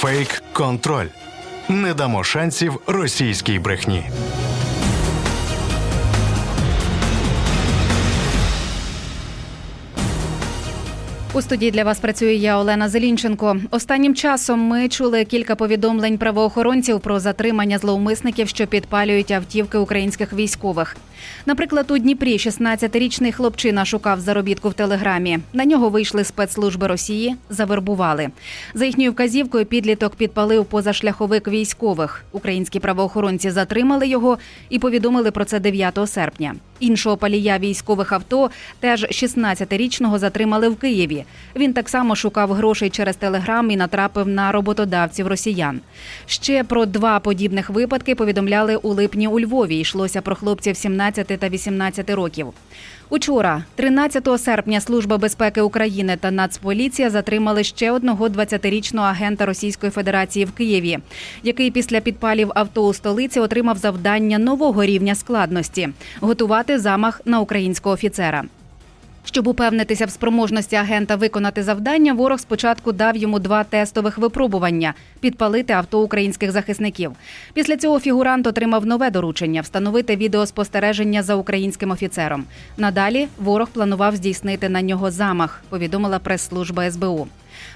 Фейк контроль. Не дамо шансів російській брехні. У студії для вас працює я Олена Зелінченко. Останнім часом ми чули кілька повідомлень правоохоронців про затримання зловмисників, що підпалюють автівки українських військових. Наприклад, у Дніпрі 16-річний хлопчина шукав заробітку в телеграмі. На нього вийшли спецслужби Росії, завербували. За їхньою вказівкою підліток підпалив позашляховик військових. Українські правоохоронці затримали його і повідомили про це 9 серпня. Іншого палія військових авто теж 16-річного затримали в Києві. Він так само шукав грошей через телеграм і натрапив на роботодавців росіян. Ще про два подібних випадки повідомляли у липні у Львові. Йшлося про хлопців 17 та 18 років. Учора, 13 серпня, Служба безпеки України та Нацполіція затримали ще одного 20-річного агента Російської Федерації в Києві, який після підпалів авто у столиці отримав завдання нового рівня складності готувати замах на українського офіцера. Щоб упевнитися в спроможності агента виконати завдання, ворог спочатку дав йому два тестових випробування підпалити авто українських захисників. Після цього фігурант отримав нове доручення встановити відеоспостереження за українським офіцером. Надалі ворог планував здійснити на нього замах, повідомила прес-служба СБУ.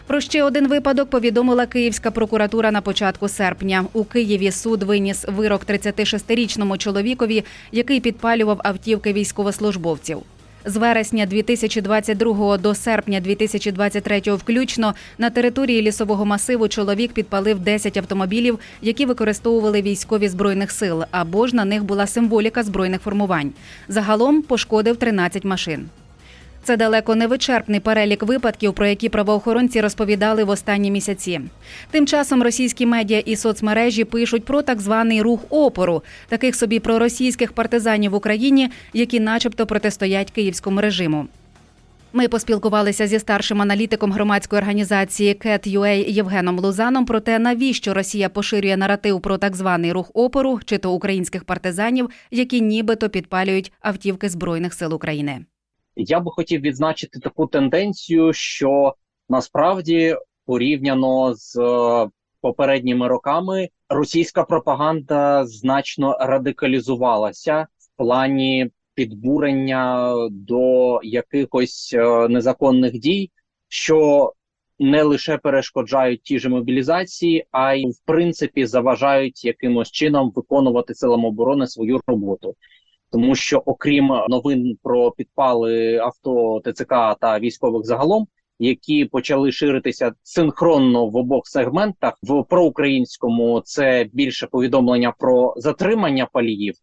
Про ще один випадок повідомила Київська прокуратура на початку серпня. У Києві суд виніс вирок 36-річному чоловікові, який підпалював автівки військовослужбовців. З вересня 2022 до серпня 2023 включно на території лісового масиву чоловік підпалив 10 автомобілів, які використовували військові збройних сил, або ж на них була символіка збройних формувань. Загалом пошкодив 13 машин. Це далеко не вичерпний перелік випадків, про які правоохоронці розповідали в останні місяці. Тим часом російські медіа і соцмережі пишуть про так званий рух опору, таких собі проросійських партизанів в Україні, які, начебто, протистоять київському режиму. Ми поспілкувалися зі старшим аналітиком громадської організації CAT.UA Євгеном Лузаном про те, навіщо Росія поширює наратив про так званий рух опору чи то українських партизанів, які нібито підпалюють автівки збройних сил України. Я би хотів відзначити таку тенденцію, що насправді порівняно з е, попередніми роками російська пропаганда значно радикалізувалася в плані підбурення до якихось е, незаконних дій, що не лише перешкоджають ті ж мобілізації, а й в принципі заважають якимось чином виконувати силам оборони свою роботу тому що окрім новин про підпали авто ТЦК та військових загалом, які почали ширитися синхронно в обох сегментах, в проукраїнському це більше повідомлення про затримання паліїв.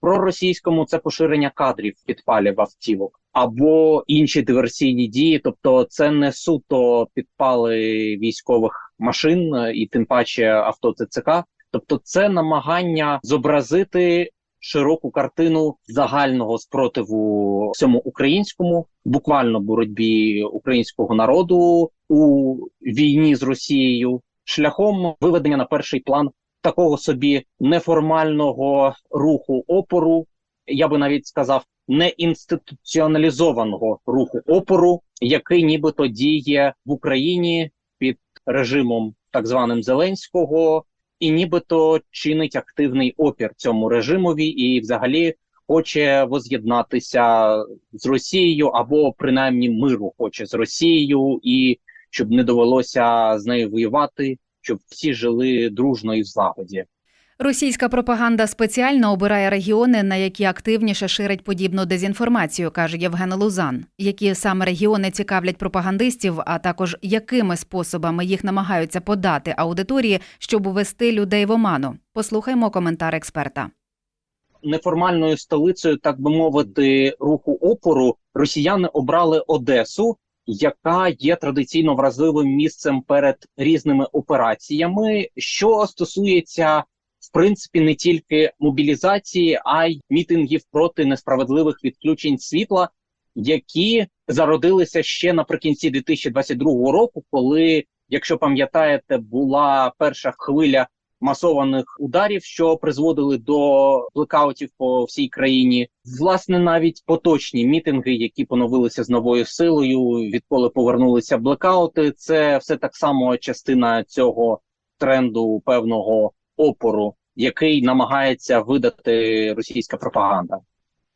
Про російському це поширення кадрів підпалів автівок або інші диверсійні дії, тобто це не суто підпали військових машин і тим паче авто ТЦК, тобто це намагання зобразити широку картину загального спротиву всьому українському, буквально боротьбі українського народу у війні з Росією, шляхом виведення на перший план такого собі неформального руху опору. Я би навіть сказав неінституціоналізованого руху опору, який нібито діє в Україні під режимом так званим Зеленського, і нібито чинить активний опір цьому режимові, і взагалі хоче воз'єднатися з Росією або принаймні миру хоче з Росією, і щоб не довелося з нею воювати, щоб всі жили дружно і в злагоді. Російська пропаганда спеціально обирає регіони, на які активніше ширить подібну дезінформацію, каже Євген Лузан. Які саме регіони цікавлять пропагандистів, а також якими способами їх намагаються подати аудиторії, щоб увести людей в оману. Послухаймо коментар експерта. Неформальною столицею, так би мовити, руху опору росіяни обрали Одесу, яка є традиційно вразливим місцем перед різними операціями, що стосується в принципі не тільки мобілізації, а й мітингів проти несправедливих відключень світла, які зародилися ще наприкінці 2022 року, коли, якщо пам'ятаєте, була перша хвиля масованих ударів, що призводили до блекаутів по всій країні. Власне, навіть поточні мітинги, які поновилися з новою силою, відколи повернулися блекаути, це все так само частина цього тренду певного опору, який намагається видати російська пропаганда.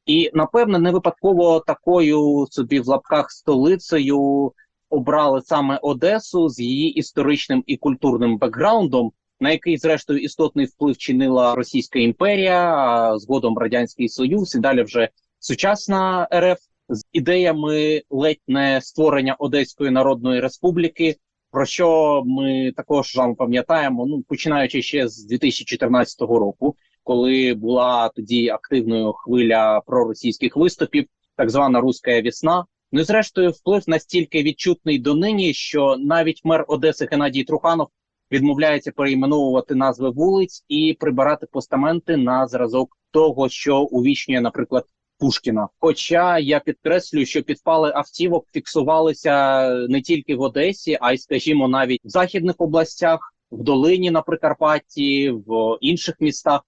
І напевне не випадково такою собі в лапках столицею обрали саме Одесу з її історичним і культурним бекграундом, на який, зрештою, істотний вплив чинила Російська імперія, згодом Радянський Союз, і далі вже сучасна РФ з ідеями ледь не створення Одеської Народної Республіки. Про що ми також вам пам'ятаємо, ну починаючи ще з 2014 року, коли була тоді активною хвиля проросійських виступів, так звана руська весна. Ну і зрештою, вплив настільки відчутний донині, що навіть мер Одеси Геннадій Труханов відмовляється перейменовувати назви вулиць і прибирати постаменти на зразок того, що увічнює, наприклад, Пушкіна. Хоча я підкреслюю, що підпали автівок фіксувалися не тільки в Одесі, а й, скажімо, навіть в західних областях, в долині на Прикарпатті, в інших містах.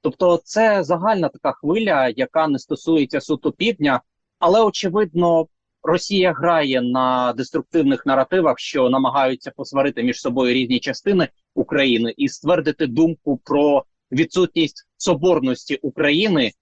Тобто, це загальна така хвиля, яка не стосується суто півдня, але очевидно. Росія грає на деструктивних наративах, що намагаються посварити між собою різні частини України і ствердити думку про відсутність соборності України,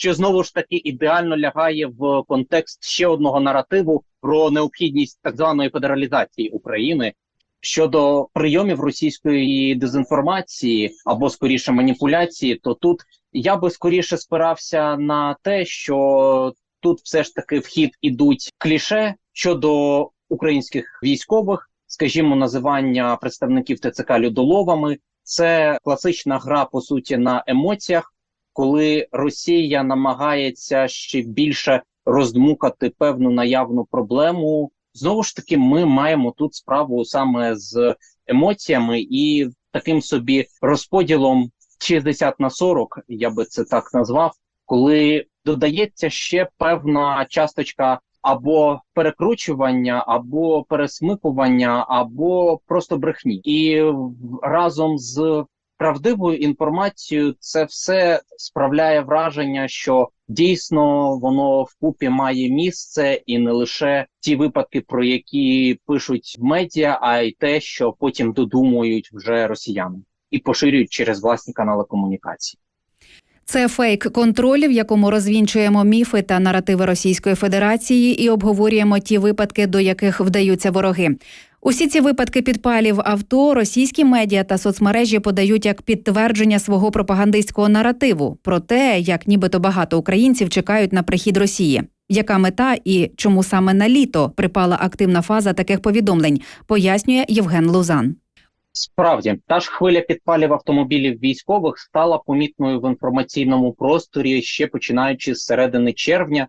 що знову ж таки ідеально лягає в контекст ще одного наративу про необхідність так званої федералізації України щодо прийомів російської дезінформації або скоріше маніпуляції. То тут я би скоріше спирався на те, що тут все ж таки в хід ідуть кліше щодо українських військових, скажімо, називання представників ТЦК людоловами. Це класична гра по суті на емоціях, коли Росія намагається ще більше роздмукати певну наявну проблему. Знову ж таки, ми маємо тут справу саме з емоціями і таким собі розподілом 60 на 40, я би це так назвав, коли додається ще певна часточка або перекручування, або пересмикування, або просто брехні, і разом з правдивою інформацією це все справляє враження, що дійсно воно вкупі має місце, і не лише ті випадки, про які пишуть медіа, а й те, що потім додумують вже росіяни і поширюють через власні канали комунікації. Це фейк контроль, в якому розвінчуємо міфи та наративи Російської Федерації і обговорюємо ті випадки, до яких вдаються вороги. Усі ці випадки підпалів авто російські медіа та соцмережі подають як підтвердження свого пропагандистського наративу про те, як нібито багато українців чекають на прихід Росії. Яка мета і чому саме на літо припала активна фаза таких повідомлень, пояснює Євген Лузан. Справді, та ж хвиля підпалів автомобілів військових стала помітною в інформаційному просторі ще починаючи з середини червня,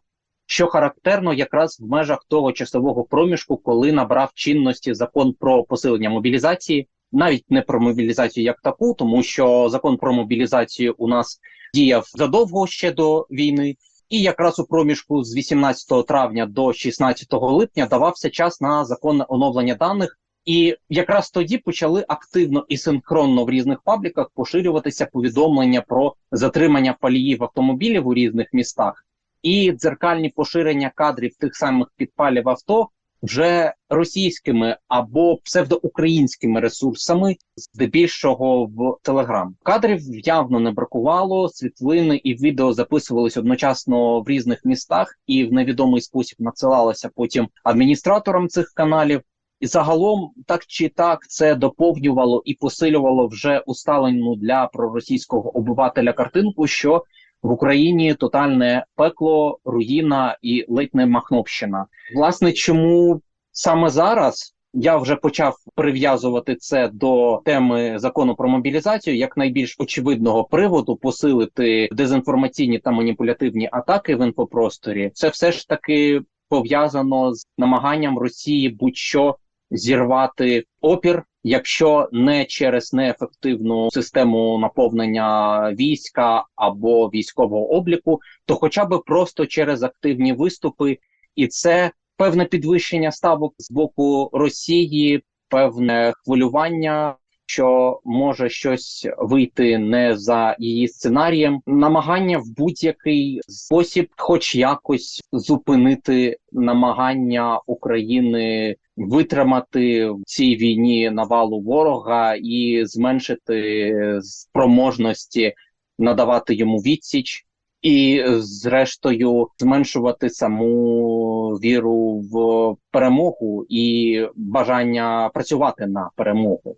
що характерно якраз в межах того часового проміжку, коли набрав чинності закон про посилення мобілізації, навіть не про мобілізацію як таку, тому що закон про мобілізацію у нас діяв задовго ще до війни. І якраз у проміжку з 18 травня до 16 липня давався час на законне оновлення даних. І якраз тоді почали активно і синхронно в різних пабліках поширюватися повідомлення про затримання паліїв автомобілів у різних містах і дзеркальні поширення кадрів тих самих підпалів авто вже російськими або псевдоукраїнськими ресурсами, здебільшого в Телеграм. Кадрів явно не бракувало. Світлини і відео записувались одночасно в різних містах, і в невідомий спосіб надсилалися потім адміністраторам цих каналів. І загалом, так чи так, це доповнювало і посилювало вже усталену для проросійського обивателя картинку, що в Україні тотальне пекло, руїна і ледь не махновщина. Власне, чому саме зараз я вже почав прив'язувати це до теми закону про мобілізацію як найбільш очевидного приводу посилити дезінформаційні та маніпулятивні атаки в інфопросторі, це все ж таки пов'язано з намаганням Росії будь-що зірвати опір, якщо не через неефективну систему наповнення війська або військового обліку, то хоча б просто через активні виступи, і це певне підвищення ставок з боку Росії, певне хвилювання що може щось вийти не за її сценарієм, намагання в будь-який спосіб, хоч якось зупинити намагання України витримати в цій війні навалу ворога і зменшити спроможності надавати йому відсіч. І зрештою зменшувати саму віру в перемогу і бажання працювати на перемогу.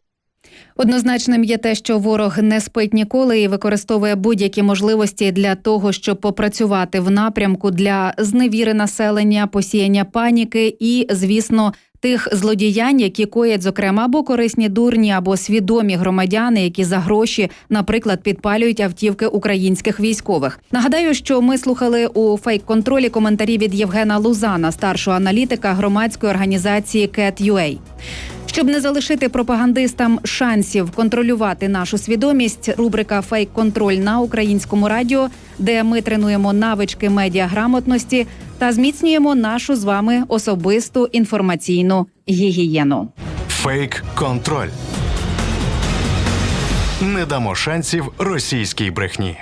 Однозначним є те, що ворог не спить ніколи і використовує будь-які можливості для того, щоб попрацювати в напрямку для зневіри населення, посіяння паніки і, звісно, тих злодіянь, які коять, зокрема, або корисні дурні, або свідомі громадяни, які за гроші, наприклад, підпалюють автівки українських військових. Нагадаю, що ми слухали у фейк-контролі коментарі від Євгена Лузана, старшого аналітика громадської організації CAT.UA. Щоб не залишити пропагандистам шансів контролювати нашу свідомість, рубрика Фейк-контроль на українському радіо, де ми тренуємо навички медіаграмотності та зміцнюємо нашу з вами особисту інформаційну гігієну. Фейк контроль. Не дамо шансів російській брехні.